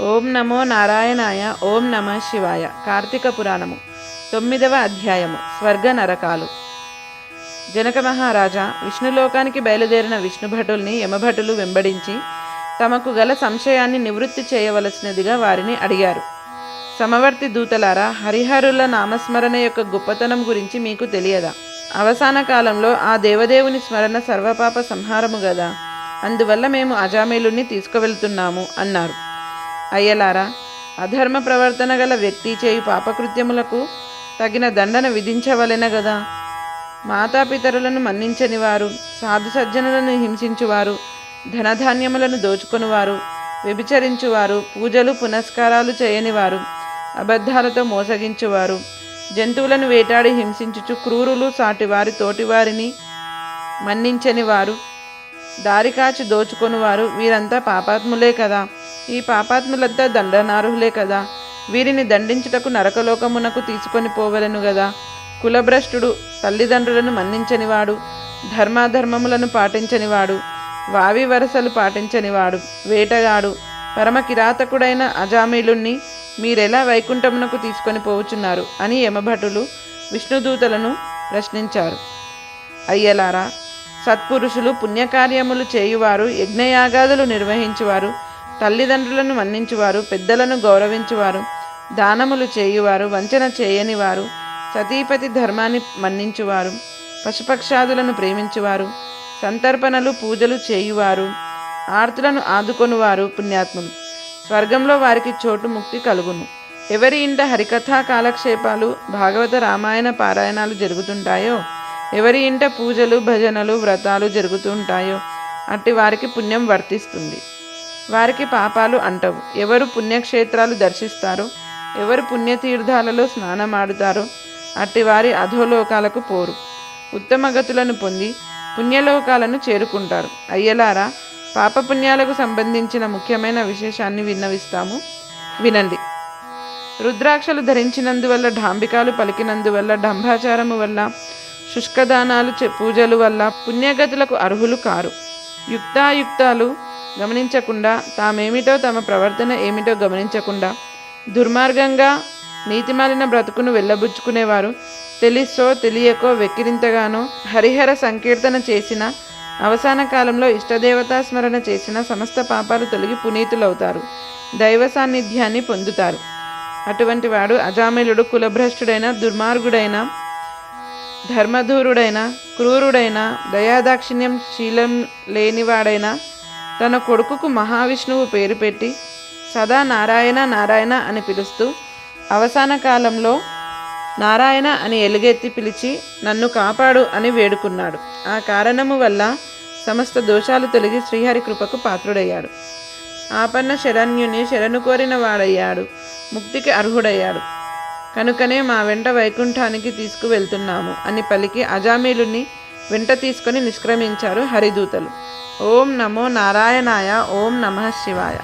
ఓం నమో నారాయణాయ ఓం నమ శివాయ. కార్తీక పురాణము తొమ్మిదవ అధ్యాయము స్వర్గ నరకాలు. జనక మహారాజా విష్ణులోకానికి బయలుదేరిన విష్ణుభటుల్ని యమభటులు వెంబడించి తమకు గల సంశయాన్ని నివృత్తి చేయవలసినదిగా వారిని అడిగారు. సమవర్తి దూతలారా హరిహరుల నామస్మరణ యొక్క గొప్పతనం గురించి మీకు తెలియదా? అవసాన కాలంలో ఆ దేవదేవుని స్మరణ సర్వపాప సంహారము గదా? అందువల్ల మేము అజామేలుని తీసుకువెళ్తున్నాము అన్నారు. అయ్యలారా అధర్మ ప్రవర్తన గల వ్యక్తి చేయు పాపకృత్యములకు తగిన దండన విధించవలెన గదా. మాతాపితరులను మన్నించని వారు సాధు సజ్జనులను హింసించువారు ధనధాన్యములను దోచుకొనివారు వ్యభిచరించువారు పూజలు పునస్కారాలు చేయనివారు అబద్ధాలతో మోసగించువారు జంతువులను వేటాడి హింసించుచు క్రూరులు సాటివారి తోటివారిని మన్నించని వారు దారికాచి దోచుకొనివారు వీరంతా పాపాత్ములే కదా. ఈ పాపాత్ములంతా దండనార్హులే కదా. వీరిని దండించుటకు నరకలోకమునకు తీసుకొని పోవలను గదా. కులభ్రష్టుడు తల్లిదండ్రులను మన్నించనివాడు ధర్మాధర్మములను పాటించనివాడు వావి వరసలు పాటించనివాడు వేటగాడు పరమ కిరాతకుడైన అజామీలుణ్ణి మీరెలా వైకుంఠమునకు తీసుకొని పోవుచున్నారు అని యమభటులు విష్ణుదూతలను ప్రశ్నించారు. అయ్యలారా సత్పురుషులు పుణ్యకార్యములు చేయువారు యజ్ఞయాగాదులు నిర్వహించువారు తల్లిదండ్రులను మన్నించువారు పెద్దలను గౌరవించువారు దానములు చేయువారు వంచన చేయనివారు సతీపతి ధర్మాన్ని మన్నించువారు పశుపక్షాదులను ప్రేమించువారు సంతర్పణలు పూజలు చేయువారు ఆర్తులను ఆదుకొనువారు పుణ్యాత్ములు. స్వర్గంలో వారికి చోటు ముక్తి కలుగును. ఎవరి ఇంట హరికథా కాలక్షేపాలు భాగవత రామాయణ పారాయణాలు జరుగుతుంటాయో? ఎవరి ఇంట పూజలు భజనలు వ్రతాలు జరుగుతుంటాయో? అట్టి వారికి పుణ్యం వర్తిస్తుంది. వారికి పాపాలు అంటవు. ఎవరు పుణ్యక్షేత్రాలు దర్శిస్తారో ఎవరు పుణ్యతీర్థాలలో స్నానమాడుతారో అట్టి వారి అధోలోకాలకు పోరు. ఉత్తమ గతులను పొంది పుణ్యలోకాలను చేరుకుంటారు. అయ్యలారా పాపపుణ్యాలకు సంబంధించిన ముఖ్యమైన విశేషాన్ని విన్నవిస్తాము. వినండి. రుద్రాక్షలు ధరించినందువల్ల ఢాంబికాలు పలికినందువల్ల డంభాచారము వల్ల శుష్కదానాలు పూజలు వల్ల పుణ్యగతులకు అర్హులు కారు. యుక్తాయుక్తాలు గమనించకుండా తామేమిటో తమ ప్రవర్తన ఏమిటో గమనించకుండా దుర్మార్గంగా నీతిమాలిన బ్రతుకును వెళ్ళబుచ్చుకునేవారు. తెలిసో తెలియకో వెక్కిరింతగానో హరిహర సంకీర్తన చేసిన అవసాన కాలంలో ఇష్టదేవతా స్మరణ చేసిన సమస్త పాపాలు తొలగి పునీతులవుతారు. దైవ సాన్నిధ్యాన్ని పొందుతారు. అటువంటి వాడు అజామిలుడు కులభ్రష్టుడైన దుర్మార్గుడైన ధర్మధూరుడైన క్రూరుడైన దయాదాక్షిణ్యం శీలం లేనివాడైనా తన కొడుకుకు మహావిష్ణువు పేరు పెట్టి సదా నారాయణ నారాయణ అని పిలుస్తూ అవసాన కాలంలో నారాయణ అని ఎలుగెత్తి పిలిచి నన్ను కాపాడు అని వేడుకున్నాడు. ఆ కారణము వల్ల సమస్త దోషాలు తొలగి శ్రీహరి కృపకు పాత్రుడయ్యాడు. ఆపన్న శరణ్యుని శరణు కోరిన వాడయ్యాడు. ముక్తికి అర్హుడయ్యాడు. కనుకనే మా వెంట వైకుంఠానికి తీసుకువెళ్తున్నాము అని పలికి అజామీలుని వెంట తీసుకొని నిష్క్రమించారు హరిదూతలు. ఓం నమో నారాయణాయ ఓం నమ శివాయ.